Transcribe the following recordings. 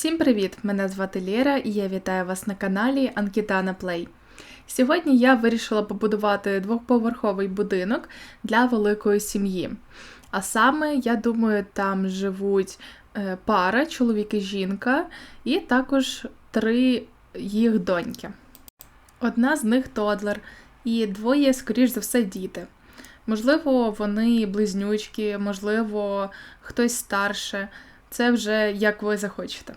Всім привіт! Мене звати Лєра і я вітаю вас на каналі Анкітана Плей. Сьогодні я вирішила побудувати двохповерховий будинок для великої сім'ї. А саме, я думаю, там живуть е, пара, чоловік і жінка, і також три їх доньки. Одна з них тодлер, і двоє, скоріш за все, діти. Можливо, вони близнючки, можливо, хтось старше. Це вже як ви захочете.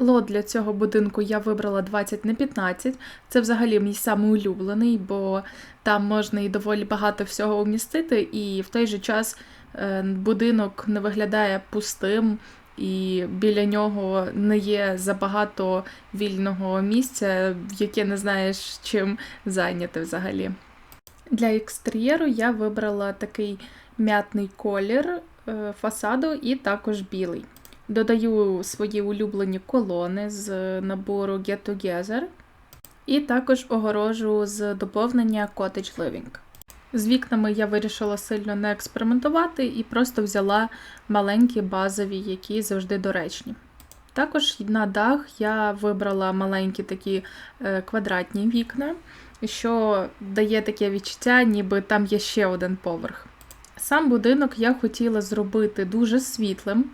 Лот для цього будинку я вибрала 20 на 15. Це взагалі мій самий улюблений, бо там можна і доволі багато всього вмістити, і в той же час е, будинок не виглядає пустим, і біля нього не є забагато вільного місця, яке не знаєш чим зайняти взагалі. Для екстер'єру я вибрала такий м'ятний колір е, фасаду і також білий. Додаю свої улюблені колони з набору Get Together. І також огорожу з доповнення Cottage Living. З вікнами я вирішила сильно не експериментувати і просто взяла маленькі базові, які завжди доречні. Також на дах я вибрала маленькі такі е, квадратні вікна, що дає таке відчуття, ніби там є ще один поверх. Сам будинок я хотіла зробити дуже світлим,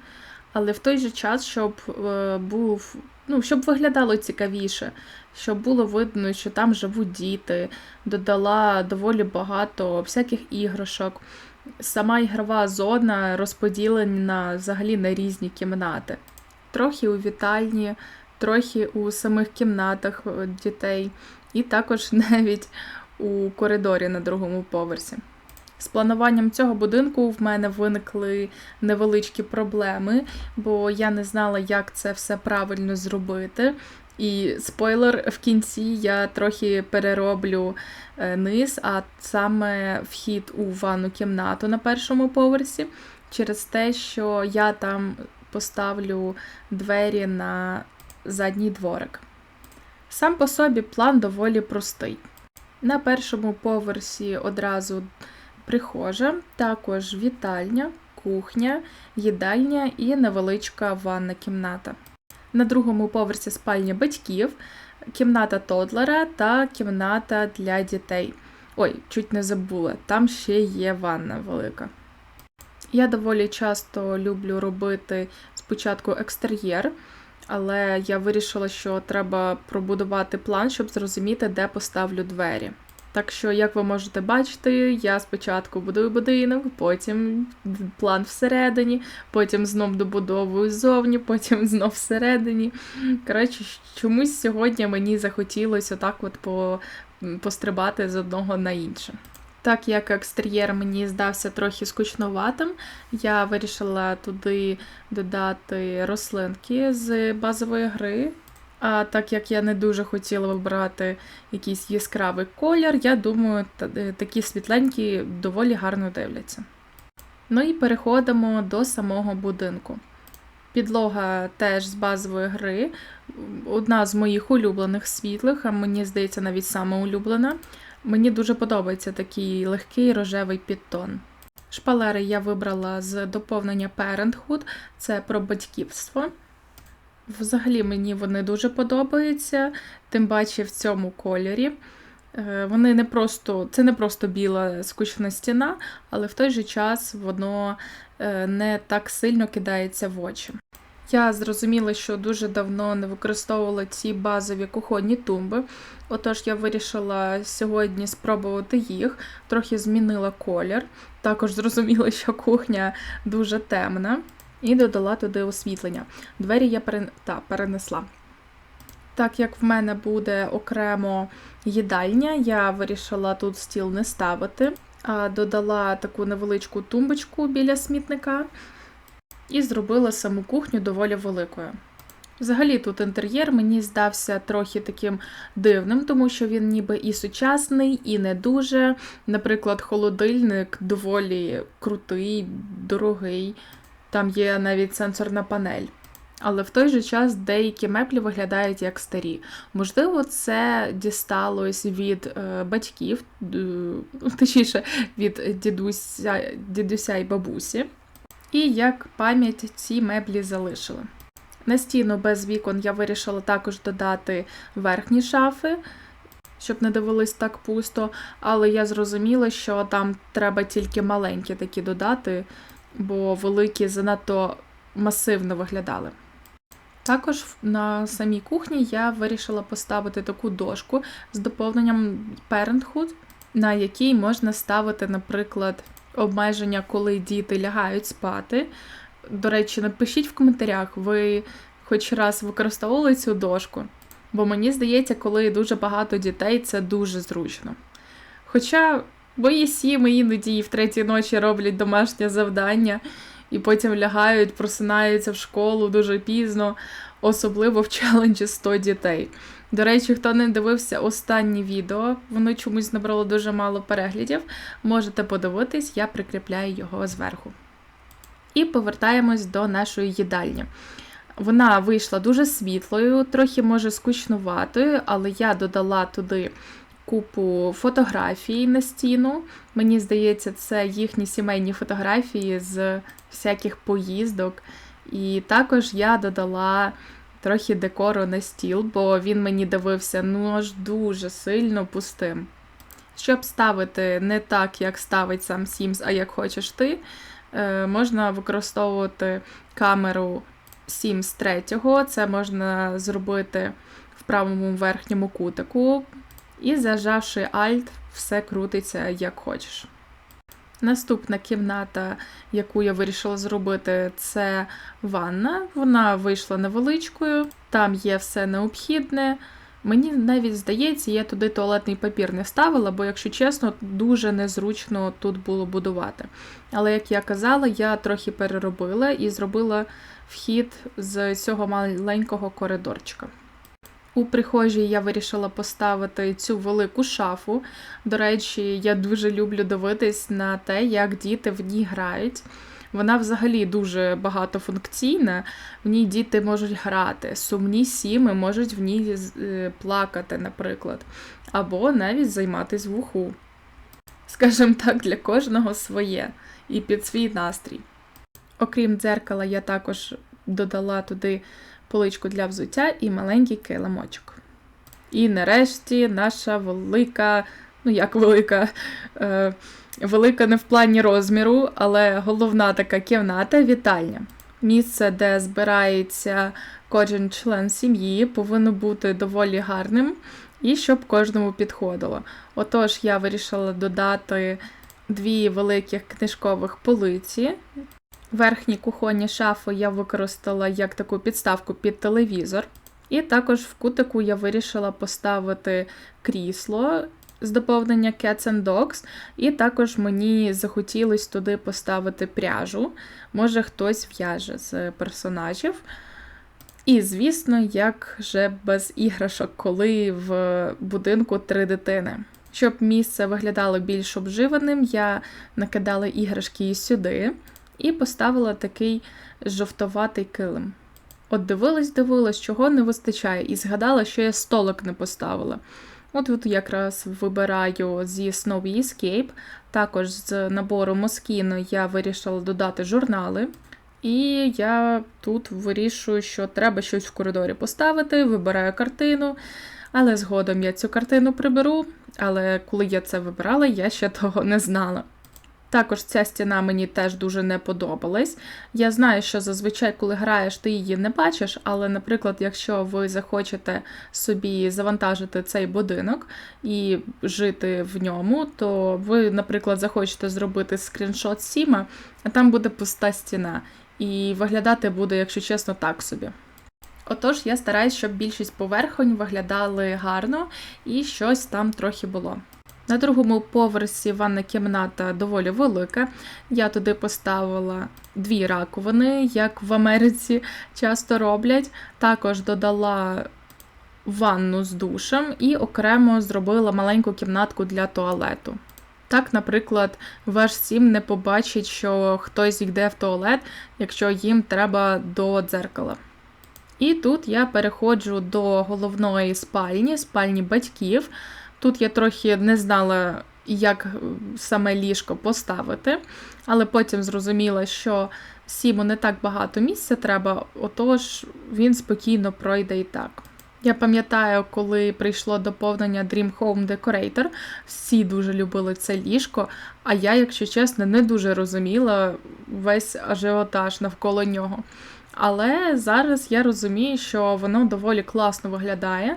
але в той же час, щоб е, був, ну, щоб виглядало цікавіше, щоб було видно, що там живуть діти, додала доволі багато всяких іграшок. Сама ігрова зона розподілена взагалі на різні кімнати. Трохи у вітальні, трохи у самих кімнатах е, дітей, і також навіть у коридорі на другому поверсі. З плануванням цього будинку в мене виникли невеличкі проблеми, бо я не знала, як це все правильно зробити. І спойлер, в кінці я трохи перероблю е, низ, а саме вхід у ванну кімнату на першому поверсі, через те, що я там поставлю двері на задній дворик. Сам по собі план доволі простий. На першому поверсі одразу прихожа, також вітальня, кухня, їдальня і невеличка ванна кімната. На другому поверсі спальня батьків, кімната тодлера та кімната для дітей. Ой, чуть не забула, там ще є ванна велика. Я доволі часто люблю робити спочатку екстер'єр, але я вирішила, що треба пробудувати план, щоб зрозуміти, де поставлю двері. Так що, як ви можете бачити, я спочатку будую будинок, потім план всередині, потім знов добудовую ззовні, потім знов всередині. Коротше, чомусь сьогодні мені захотілося отак от по, пострибати з одного на інше. Так як екстер'єр мені здався трохи скучноватим, я вирішила туди додати рослинки з базової гри. А так як я не дуже хотіла вибрати якийсь яскравий колір, я думаю, е, такі світленькі доволі гарно дивляться. Ну і переходимо до самого будинку. Підлога теж з базової гри, одна з моїх улюблених світлих, а мені здається, навіть сама улюблена. Мені дуже подобається такий легкий рожевий підтон. Шпалери я вибрала з доповнення Parenthood, це про батьківство. Взагалі мені вони дуже подобаються, тим паче в цьому кольорі. Е, вони не просто, Це не просто біла скучна стіна, але в той же час воно е, не так сильно кидається в очі. Я зрозуміла, що дуже давно не використовувала ці базові кухонні тумби, отож я вирішила сьогодні спробувати їх, трохи змінила колір. Також зрозуміла, що кухня дуже темна і додала туди освітлення. Двері я перен... та, перенесла. Так як в мене буде окремо їдальня, я вирішила тут стіл не ставити, а додала таку невеличку тумбочку біля смітника і зробила саму кухню доволі великою. Взагалі, тут інтер'єр мені здався трохи таким дивним, тому що він ніби і сучасний, і не дуже. Наприклад, холодильник доволі крутий, дорогий. Там є навіть сенсорна панель. Але в той же час деякі меблі виглядають як старі. Можливо, це дісталось від е, батьків, е, точніше, від дідуся, дідуся і бабусі. І як пам'ять ці меблі залишили. На стіну без вікон я вирішила також додати верхні шафи, щоб не дивились так пусто, але я зрозуміла, що там треба тільки маленькі такі додати, бо великі занадто масивно виглядали. Також на самій кухні я вирішила поставити таку дошку з доповненням Parenthood, на якій можна ставити, наприклад, обмеження, коли діти лягають спати. До речі, напишіть в коментарях, ви хоч раз використовували цю дошку, бо мені здається, коли дуже багато дітей, це дуже зручно. Хоча мої сіми іноді і в третій ночі роблять домашнє завдання і потім лягають, просинаються в школу дуже пізно, особливо в челенджі 100 дітей. До речі, хто не дивився останнє відео, воно чомусь набрало дуже мало переглядів. Можете подивитись, я прикріпляю його зверху. І повертаємось до нашої їдальні. Вона вийшла дуже світлою, трохи може скучнуватою, але я додала туди купу фотографій на стіну. Мені здається, це їхні сімейні фотографії з всяких поїздок. І також я додала трохи декору на стіл, бо він мені дивився ну аж дуже сильно пустим. Щоб ставити не так, як ставить сам Sims, а як хочеш ти, е, можна використовувати камеру Sims 3. Це можна зробити в правому верхньому кутику. І зажавши Alt, все крутиться як хочеш. Наступна кімната, яку я вирішила зробити, це ванна. Вона вийшла невеличкою, там є все необхідне. Мені навіть здається, я туди туалетний папір не ставила, бо, якщо чесно, дуже незручно тут було будувати. Але, як я казала, я трохи переробила і зробила вхід з цього маленького коридорчика. У прихожій я вирішила поставити цю велику шафу. До речі, я дуже люблю дивитись на те, як діти в ній грають. Вона взагалі дуже багатофункційна. В ній діти можуть грати, сумні сіми можуть в ній е, плакати, наприклад, або навіть займатись в уху. Скажімо так, для кожного своє і під свій настрій. Окрім дзеркала, я також додала туди поличку для взуття і маленький килимочок. І нарешті наша велика, ну як велика, е, велика не в плані розміру, але головна така кімната вітальня. Місце, де збирається кожен член сім'ї, повинно бути доволі гарним і щоб кожному підходило. Отож, я вирішила додати дві великих книжкових полиці. Верхні кухонні шафи я використала як таку підставку під телевізор. І також в кутику я вирішила поставити крісло з доповнення Cats and Dogs, і також мені захотілось туди поставити пряжу. Може, хтось в'яже з персонажів. І, звісно, як же без іграшок, коли в будинку три дитини. Щоб місце виглядало більш обживаним, я накидала іграшки і сюди і поставила такий жовтоватий килим. От дивилась, дивилась, чого не вистачає, і згадала, що я столик не поставила. От тут якраз вибираю зі Snowy Escape, також з набору Moschino я вирішила додати журнали. І я тут вирішую, що треба щось в коридорі поставити, вибираю картину, але згодом я цю картину приберу. Але коли я це вибирала, я ще того не знала. Також ця стіна мені теж дуже не подобалась. Я знаю, що зазвичай, коли граєш, ти її не бачиш, але, наприклад, якщо ви захочете собі завантажити цей будинок і жити в ньому, то ви, наприклад, захочете зробити скріншот Сіма, а там буде пуста стіна. І виглядати буде, якщо чесно, так собі. Отож, я стараюсь, щоб більшість поверхонь виглядали гарно і щось там трохи було. На другому поверсі ванна кімната доволі велика. Я туди поставила дві раковини, як в Америці часто роблять. Також додала ванну з душем і окремо зробила маленьку кімнатку для туалету. Так, наприклад, ваш сім не побачить, що хтось йде в туалет, якщо їм треба до дзеркала. І тут я переходжу до головної спальні, спальні батьків. Тут я трохи не знала, як е, саме ліжко поставити, але потім зрозуміла, що Сіму не так багато місця треба, отож він спокійно пройде і так. Я пам'ятаю, коли прийшло доповнення Dream Home Decorator, всі дуже любили це ліжко, а я, якщо чесно, не дуже розуміла весь ажіотаж навколо нього. Але зараз я розумію, що воно доволі класно виглядає,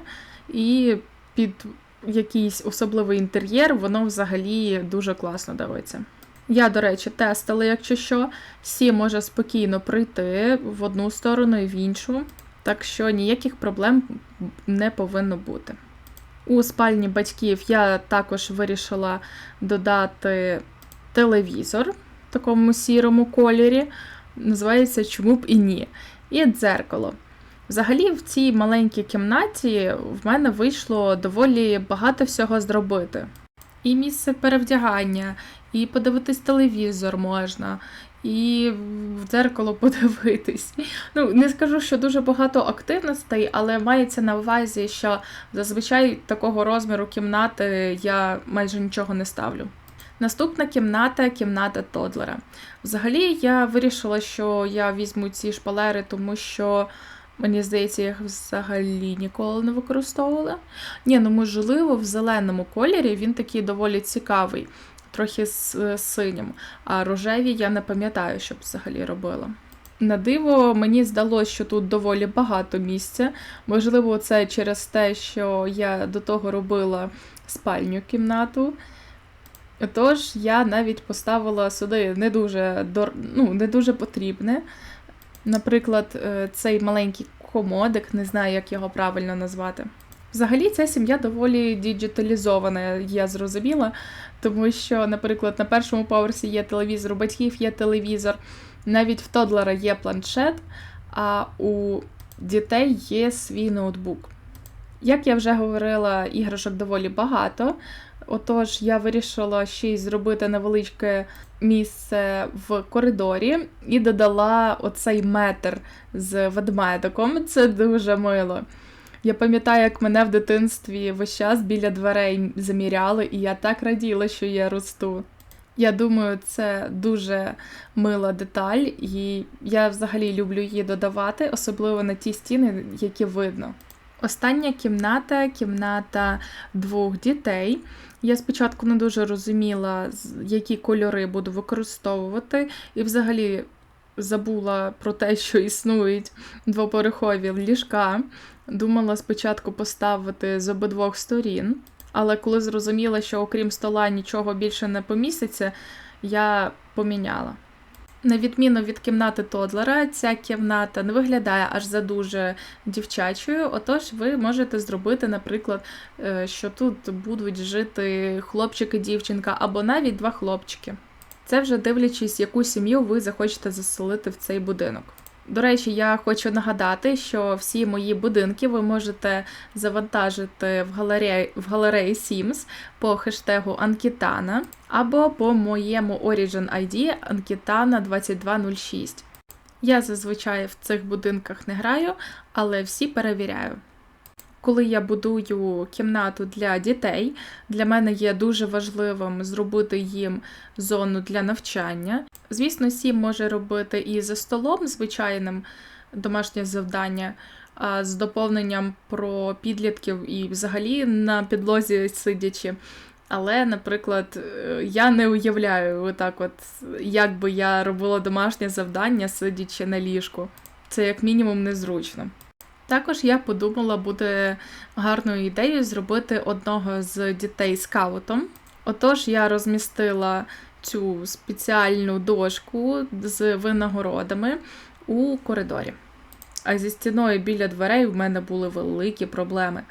і під якийсь особливий інтер'єр воно взагалі дуже класно дивиться. Я, до речі, тестила, якщо що, Сі може спокійно прийти в одну сторону і в іншу, так що ніяких проблем не повинно бути. У спальні батьків я також вирішила додати телевізор в такому сірому кольорі. Називається Чому б і ні. І дзеркало. Взагалі, в цій маленькій кімнаті в мене вийшло доволі багато всього зробити. І місце перевдягання, і подивитись телевізор можна, і в дзеркало подивитись. Ну, не скажу, що дуже багато активностей, але мається на увазі, що зазвичай такого розміру кімнати я майже нічого не ставлю. Наступна кімната кімната Тодлера. Взагалі, я вирішила, що я візьму ці шпалери, тому що. Мені здається, їх взагалі ніколи не використовувала. Ні, ну можливо, в зеленому кольорі він такий доволі цікавий, трохи з синім. А рожеві я не пам'ятаю, щоб взагалі робила. На диво, мені здалося, що тут доволі багато місця. Можливо, це через те, що я до того робила спальню кімнату. Тож я навіть поставила сюди не дуже ну, не дуже потрібне. Наприклад, е, цей маленький комодик, не знаю, як його правильно назвати. Взагалі, ця сім'я доволі діджиталізована, я зрозуміла, тому що, наприклад, на першому поверсі є телевізор, у батьків є телевізор, навіть в Тодлера є планшет, а у дітей є свій ноутбук. Як я вже говорила, іграшок доволі багато. Отож, я вирішила ще й зробити невеличке місце в коридорі і додала оцей метр з ведмедиком. Це дуже мило. Я пам'ятаю, як мене в дитинстві весь час біля дверей заміряли, і я так раділа, що я росту. Я думаю, це дуже мила деталь, і я взагалі люблю її додавати, особливо на ті стіни, які видно. Остання кімната кімната двох дітей. Я спочатку не дуже розуміла, які кольори буду використовувати, і взагалі забула про те, що існують двоповерхові ліжка. Думала спочатку поставити з обидвох сторін, але коли зрозуміла, що окрім стола нічого більше не поміститься, я поміняла. На відміну від кімнати Тодлера, ця кімната не виглядає аж за дуже дівчачою. Отож, ви можете зробити, наприклад, е, що тут будуть жити хлопчик і дівчинка, або навіть два хлопчики. Це вже дивлячись, яку сім'ю ви захочете заселити в цей будинок. До речі, я хочу нагадати, що всі мої будинки ви можете завантажити в галереї в галереї Sims по хештегу Анкітана або по моєму Origin ID Анкітана 2206. Я зазвичай в цих будинках не граю, але всі перевіряю. Коли я будую кімнату для дітей, для мене є дуже важливим зробити їм зону для навчання. Звісно, сім може робити і за столом звичайним домашнє завдання, з доповненням про підлітків і взагалі на підлозі сидячи. Але, наприклад, я не уявляю, отак от, як би я робила домашнє завдання, сидячи на ліжку. Це як мінімум незручно. Також я подумала, буде гарною ідеєю зробити одного з дітей скаутом. Отож, я розмістила цю спеціальну дошку з винагородами у коридорі. А зі стіною біля дверей в мене були великі проблеми.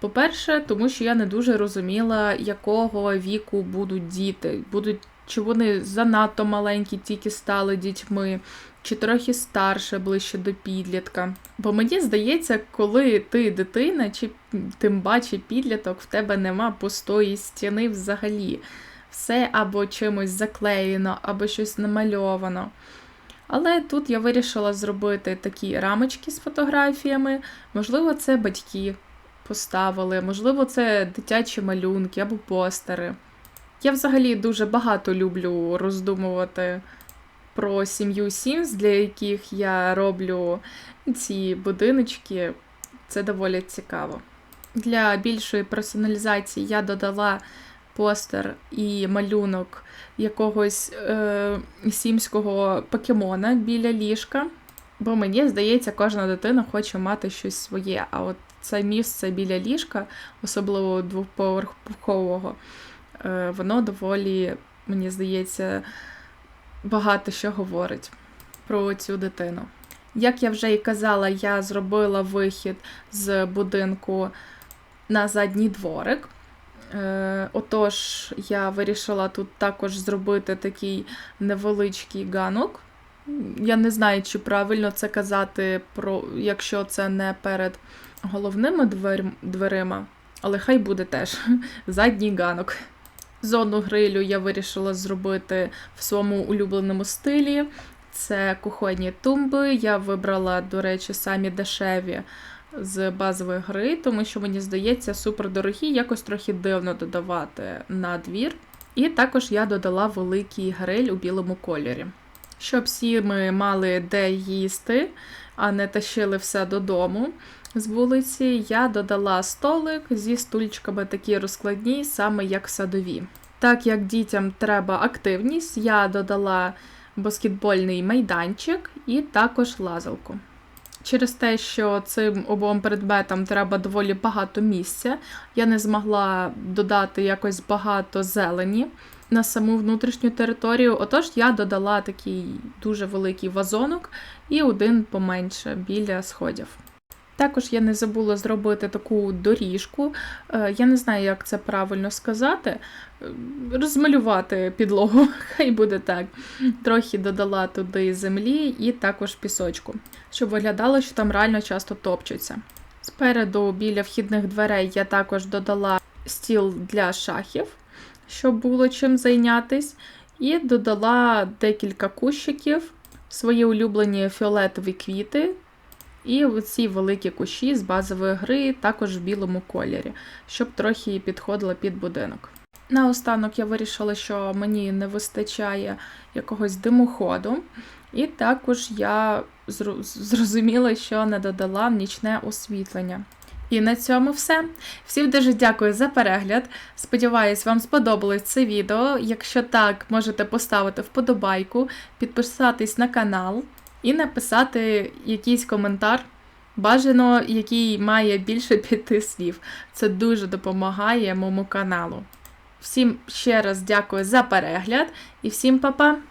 По-перше, тому що я не дуже розуміла, якого віку будуть діти. Будуть, Чи вони занадто маленькі, тільки стали дітьми, чи трохи старше, ближче до підлітка. Бо мені здається, коли ти дитина, чи тим паче підліток, в тебе нема пустої стіни взагалі. Все або чимось заклеєно, або щось намальовано. Але тут я вирішила зробити такі рамочки з фотографіями. Можливо, це батьки поставили, можливо, це дитячі малюнки або постери. Я взагалі дуже багато люблю роздумувати про сім'ю Sims, для яких я роблю ці будиночки. Це доволі цікаво. Для більшої персоналізації я додала постер і малюнок якогось е, сімського покемона біля ліжка. Бо мені здається, кожна дитина хоче мати щось своє. А от це місце біля ліжка, особливо двоповерхового, воно доволі, мені здається, багато що говорить про цю дитину. Як я вже і казала, я зробила вихід з будинку на задній дворик. Е, Отож, я вирішила тут також зробити такий невеличкий ганок. Я не знаю, чи правильно це казати, про, якщо це не перед головними дверима, але хай буде теж задній ганок. Зону грилю я вирішила зробити в своєму улюбленому стилі. Це кухонні тумби. Я вибрала, до речі, самі дешеві з базової гри, тому що мені здається, супер дорогі, якось трохи дивно додавати на двір. І також я додала великий гриль у білому кольорі. Щоб всі ми мали де їсти, а не тащили все додому з вулиці, я додала столик зі стульчиками такі розкладні, саме як садові. Так як дітям треба активність, я додала баскетбольний майданчик і також лазалку. Через те, що цим обом предметам треба доволі багато місця, я не змогла додати якось багато зелені на саму внутрішню територію. Отож, я додала такий дуже великий вазонок і один поменше біля сходів. Також я не забула зробити таку доріжку. Е, Я не знаю, як це правильно сказати. Е, Розмалювати підлогу, хай буде так. Трохи додала туди землі і також пісочку, щоб виглядало, що там реально часто топчуться. Спереду, біля вхідних дверей, я також додала стіл для шахів, щоб було чим зайнятись, і додала декілька кущиків, свої улюблені фіолетові квіти. І оці великі кущі з базової гри також в білому кольорі, щоб трохи підходила під будинок. Наостанок я вирішила, що мені не вистачає якогось димоходу, і також я зрозуміла, що не додала нічне освітлення. І на цьому все. Всім дуже дякую за перегляд. Сподіваюсь, вам сподобалось це відео. Якщо так, можете поставити вподобайку, підписатись на канал і написати якийсь коментар, бажано, який має більше п'яти слів. Це дуже допомагає моєму каналу. Всім ще раз дякую за перегляд і всім па-па!